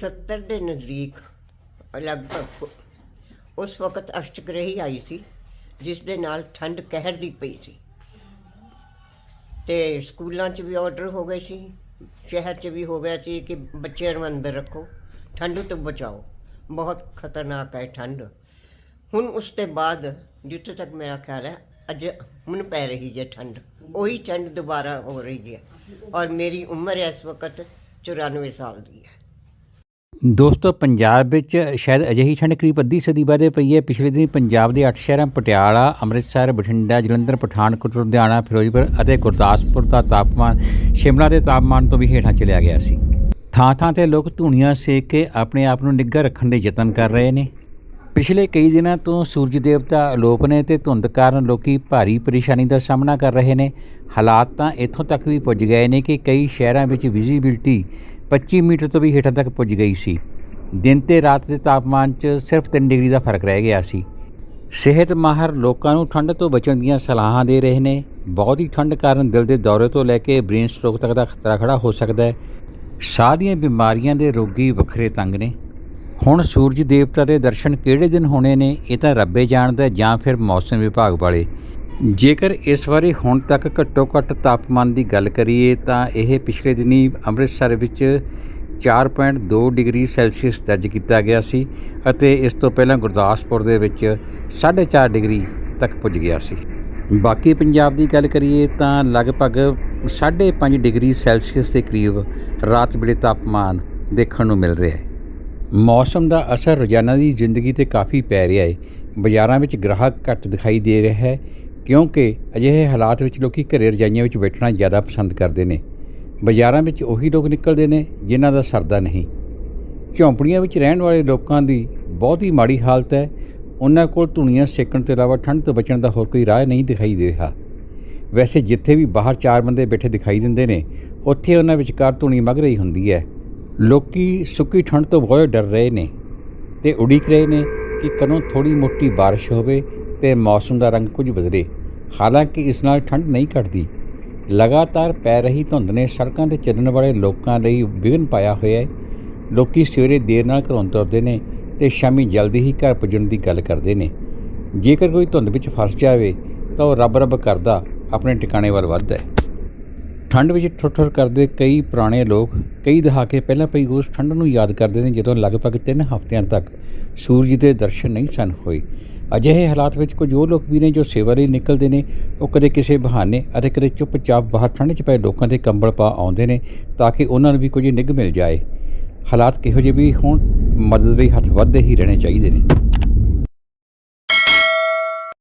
70 ਦੇ ਨਜ਼ਦੀਕ, ਲਗਭਗ ਉਸ ਵਕਤ ਅਸ਼ਟਗ੍ਰਹੀ ਆਈ ਸੀ, ਜਿਸ ਦੇ ਨਾਲ ਠੰਡ ਕਹਿਰ ਦੀ ਪਈ ਸੀ। ਤੇ ਸਕੂਲਾਂ 'ਚ ਵੀ ਆਰਡਰ ਹੋ ਗਏ ਸੀ, ਸ਼ਹਿਰ 'ਚ ਵੀ ਹੋ ਗਿਆ ਸੀ ਕਿ ਬੱਚਿਆਂ ਨੂੰ ਅੰਦਰ ਰੱਖੋ, ਠੰਡ ਤੋਂ ਬਚਾਓ। ਬਹੁਤ ਖਤਰਨਾਕ ਹੈ ਠੰਡ। ਹੁਣ ਉਸ ਤੋਂ ਬਾਅਦ, ਜਿੱਥੇ ਤੱਕ ਮੇਰਾ ਖਿਆਲ ਹੈ, ਅੱਜ ਹੁਣ ਪੈ ਰਹੀ ਹੈ ਠੰਡ। ਉਹੀ ਠੰਡ ਦੁਬਾਰਾ ਹੋ ਰਹੀ ਹੈ। ਔਰ ਮੇਰੀ ਉਮਰ ਇਸ ਵਕਤ 94 ਸਾਲ ਦੀ ਹੈ। ਦੋਸਤੋ, ਪੰਜਾਬ ਵਿੱਚ ਸ਼ਾਇਦ ਅਜਿਹੀ ਠੰਡ ਕਰੀਬ ਅੱਧੀ ਸਦੀ ਬਾਅਦ ਪਈ ਹੈ। ਪਿਛਲੇ ਦਿਨ ਪੰਜਾਬ ਦੇ ਅੱਠ ਸ਼ਹਿਰਾਂ, ਪਟਿਆਲਾ, ਅੰਮ੍ਰਿਤਸਰ, ਬਠਿੰਡਾ, ਜਲੰਧਰ, ਪਠਾਨਕੋਟ, ਲੁਧਿਆਣਾ, ਫਿਰੋਜ਼ਪੁਰ ਅਤੇ ਗੁਰਦਾਸਪੁਰ ਦਾ ਤਾਪਮਾਨ ਸ਼ਿਮਲਾ ਦੇ ਤਾਪਮਾਨ ਤੋਂ ਵੀ ਹੇਠਾਂ ਚਲਿਆ ਗਿਆ ਸੀ। ਥਾਂ ਥਾਂ ਤੇ ਲੋਕ ਧੂਣੀਆਂ ਸੇਕ ਕੇ ਆਪਣੇ ਆਪ ਨੂੰ ਨਿੱਘਾ ਰੱਖਣ ਦੇ ਯਤਨ ਕਰ ਰਹੇ ਨੇ। ਪਿਛਲੇ ਕਈ ਦਿਨਾਂ ਤੋਂ ਸੂਰਜ ਦੇਵਤਾ ਅਲੋਪ ਨੇ ਤੇ ਧੁੰਦ ਕਾਰਨ ਲੋਕੀ ਭਾਰੀ ਪਰੇਸ਼ਾਨੀ ਦਾ ਸਾਹਮਣਾ ਕਰ ਰਹੇ ਨੇ। ਹਾਲਾਤ ਤਾਂ ਇੱਥੋਂ ਤੱਕ ਵੀ ਪੁੱਜ ਗਏ ਨੇ ਕਿ ਕਈ ਸ਼ਹਿਰਾਂ ਵਿੱਚ ਵਿਜ਼ਿਬਿਲਟੀ 25 ਮੀਟਰ ਤੋਂ ਵੀ ਹੇਠਾਂ ਤੱਕ ਪੁੱਜ ਗਈ ਸੀ। ਦਿਨ ਤੇ ਰਾਤ ਦੇ ਤਾਪਮਾਨ 'ਚ ਸਿਰਫ 3 ਡਿਗਰੀ ਦਾ ਫ਼ਰਕ ਰਹਿ ਗਿਆ ਸੀ। ਸਿਹਤ ਮਾਹਰ ਲੋਕਾਂ ਨੂੰ ਠੰਡ ਤੋਂ ਬਚਣ ਦੀਆਂ ਸਲਾਹਾਂ ਦੇ ਰਹੇ ਨੇ। ਬਹੁਤ ਹੀ ਠੰਡ ਕਾਰਨ ਦਿਲ ਦੇ ਦੌਰੇ ਤੋਂ ਲੈ ਕੇ ਬ੍ਰੇਨ ਸਟ੍ਰੋਕ ਤੱਕ ਦਾ ਖਤਰਾ ਖੜਾ ਹੋ ਸਕਦਾ ਹੈ। ਸਾਹ ਦੀਆਂ ਬਿਮਾਰੀਆਂ ਦੇ ਰੋਗੀ ਵੱਖਰੇ ਤੰਗ ਨੇ। ਹੁਣ ਸੂਰਜ ਦੇਵਤਾ ਦੇ ਦਰਸ਼ਨ ਕਿਹੜੇ ਦਿਨ ਹੋਣੇ ਨੇ, ਇਹ ਤਾਂ ਰੱਬੇ ਜਾਣਦਾ ਜਾਂ ਫਿਰ ਮੌਸਮ ਵਿਭਾਗ ਵਾਲੇ। ਜੇਕਰ ਇਸ ਵਾਰੀ ਹੁਣ ਤੱਕ ਘੱਟੋ ਘੱਟ ਤਾਪਮਾਨ ਦੀ ਗੱਲ ਕਰੀਏ ਤਾਂ ਇਹ ਪਿਛਲੇ ਦਿਨੀ ਅੰਮ੍ਰਿਤਸਰ ਵਿੱਚ 4.2 ਡਿਗਰੀ ਸੈਲਸੀਅਸ ਦਰਜ ਕੀਤਾ ਗਿਆ ਸੀ ਅਤੇ ਇਸ ਤੋਂ ਪਹਿਲਾਂ ਗੁਰਦਾਸਪੁਰ ਦੇ ਵਿੱਚ 4.5 ਡਿਗਰੀ ਤੱਕ ਪੁੱਜ ਗਿਆ ਸੀ। ਬਾਕੀ ਪੰਜਾਬ ਦੀ ਗੱਲ ਕਰੀਏ ਤਾਂ ਲਗਭਗ 5.5 ਡਿਗਰੀ ਸੈਲਸੀਅਸ ਦੇ ਕਰੀਬ ਰਾਤ ਵੇਲੇ ਤਾਪਮਾਨ ਦੇਖਣ ਨੂੰ ਮਿਲ ਰਿਹਾ ਹੈ। ਮੌਸਮ ਦਾ ਅਸਰ ਰੋਜ਼ਾਨਾ ਦੀ ਜ਼ਿੰਦਗੀ ਤੇ ਕਾਫੀ ਪੈ ਰਿਹਾ ਹੈ। ਬਾਜ਼ਾਰਾਂ ਵਿੱਚ ਗ੍ਰਾਹਕ ਘੱਟ ਦਿਖਾਈ ਦੇ ਰਿਹਾ ਹੈ। ਕਿਉਂਕਿ ਅਜਿਹੇ ਹਾਲਾਤ ਵਿੱਚ ਲੋਕੀ ਘਰੇ ਰਜਾਈਆਂ ਵਿੱਚ ਬੈਠਣਾ ਜ਼ਿਆਦਾ ਪਸੰਦ ਕਰਦੇ ਨੇ। ਬਾਜ਼ਾਰਾਂ ਵਿੱਚ ਉਹੀ ਲੋਕ ਨਿਕਲਦੇ ਨੇ ਜਿਨ੍ਹਾਂ ਦਾ ਸਰਦਾ ਨਹੀਂ। ਝੌਂਪੜੀਆਂ ਵਿੱਚ ਰਹਿਣ ਵਾਲੇ ਲੋਕਾਂ ਦੀ ਬਹੁਤ ਹੀ ਮਾੜੀ ਹਾਲਤ ਹੈ। ਉਹਨਾਂ ਕੋਲ ਧੁਨੀਆਂ ਸੇਕਣ ਤੋਂ ਇਲਾਵਾ ਠੰਡ ਤੋਂ ਬਚਣ ਦਾ ਹੋਰ ਕੋਈ ਰਾਹ ਨਹੀਂ ਦਿਖਾਈ ਦੇ ਰਿਹਾ। ਵੈਸੇ ਜਿੱਥੇ ਵੀ ਬਾਹਰ ਚਾਰ ਬੰਦੇ ਬੈਠੇ ਦਿਖਾਈ ਦਿੰਦੇ ਨੇ, ਉੱਥੇ ਉਹਨਾਂ ਵਿਚਕਾਰ ਧੁਨੀ ਮਗ ਰਹੀ ਹੁੰਦੀ ਹੈ। ਲੋਕੀ ਸੁੱਕੀ ਠੰਡ ਤੋਂ ਬਹੁਤ ਡਰ ਰਹੇ ਨੇ ਤੇ ਉਡੀਕ ਰਹੇ ਨੇ ਕਿ ਕਦੋਂ ਥੋੜੀ ਮੋਟੀ ਬਾਰਿਸ਼ ਹੋਵੇ ਤੇ ਮੌਸਮ ਦਾ ਰੰਗ ਕੁਝ ਬਦਲੇ। ਹਾਲਾਂਕਿ ਇਸ ਨਾਲ ਠੰਡ ਨਹੀਂ ਘਟਦੀ। ਲਗਾਤਾਰ ਪੈ ਰਹੀ ਧੁੰਦ ਨੇ ਸੜਕਾਂ ਤੇ ਚੱਲਣ ਵਾਲੇ ਲੋਕਾਂ ਲਈ ਵਿਘਨ ਪਾਇਆ ਹੋਇਆ ਹੈ। ਲੋਕੀ ਸਵੇਰੇ ਦੇਰ ਨਾਲ ਘਰੋਂ ਤੁਰਦੇ ਨੇ ਤੇ ਸ਼ਾਮੀ ਜਲਦੀ ਹੀ ਘਰ ਪੁੱਜਣ ਦੀ ਗੱਲ ਕਰਦੇ ਨੇ। ਜੇਕਰ ਕੋਈ ਧੁੰਦ ਵਿੱਚ ਫਸ ਜਾਵੇ, ਤਾਂ ਉਹ ਰੱਬ ਰੱਬ ਕਰਦਾ ਆਪਣੇ ਟਿਕਾਣੇ ਵੱਲ ਵੱਧਦਾ ਹੈ। ਠੰਡ ਵਿੱਚ ਠੁੱਠਰ ਕਰਦੇ ਕਈ ਪੁਰਾਣੇ ਲੋਕ, ਕਈ ਦਹਾਕੇ ਪਹਿਲਾਂ ਪਈ ਉਸ ਠੰਡ ਨੂੰ ਯਾਦ ਕਰਦੇ ਨੇ ਜਦੋਂ ਲਗਭਗ 3 ਹਫ਼ਤਿਆਂ ਤੱਕ ਸੂਰਜ ਦੇ ਦਰਸ਼ਨ ਨਹੀਂ ਸਨ ਹੋਏ। ਅਜਿਹੇ ਹਾਲਾਤ ਵਿੱਚ ਕੁਝ ਉਹ ਲੋਕ ਵੀ ਨੇ ਜੋ ਸੇਵਾ ਲਈ ਨਿਕਲਦੇ ਨੇ। ਉਹ ਕਦੇ ਕਿਸੇ ਬਹਾਨੇ ਅਤੇ ਕਦੇ ਚੁੱਪਚਾਪ ਬਾਹਰ ਠੰਡ 'ਚ ਪਏ ਲੋਕਾਂ ਦੇ ਕੰਬਲ ਪਾ ਆਉਂਦੇ ਨੇ ਤਾਂ ਕਿ ਉਹਨਾਂ ਨੂੰ ਵੀ ਕੁਝ ਨਿੱਘ ਮਿਲ ਜਾਏ। ਹਾਲਾਤ ਕਿਹੋ ਜਿਹੇ ਵੀ ਹੋਣ, ਮਦਦ ਲਈ ਹੱਥ ਵੱਧਦੇ ਹੀ ਰਹਿਣੇ ਚਾਹੀਦੇ ਨੇ।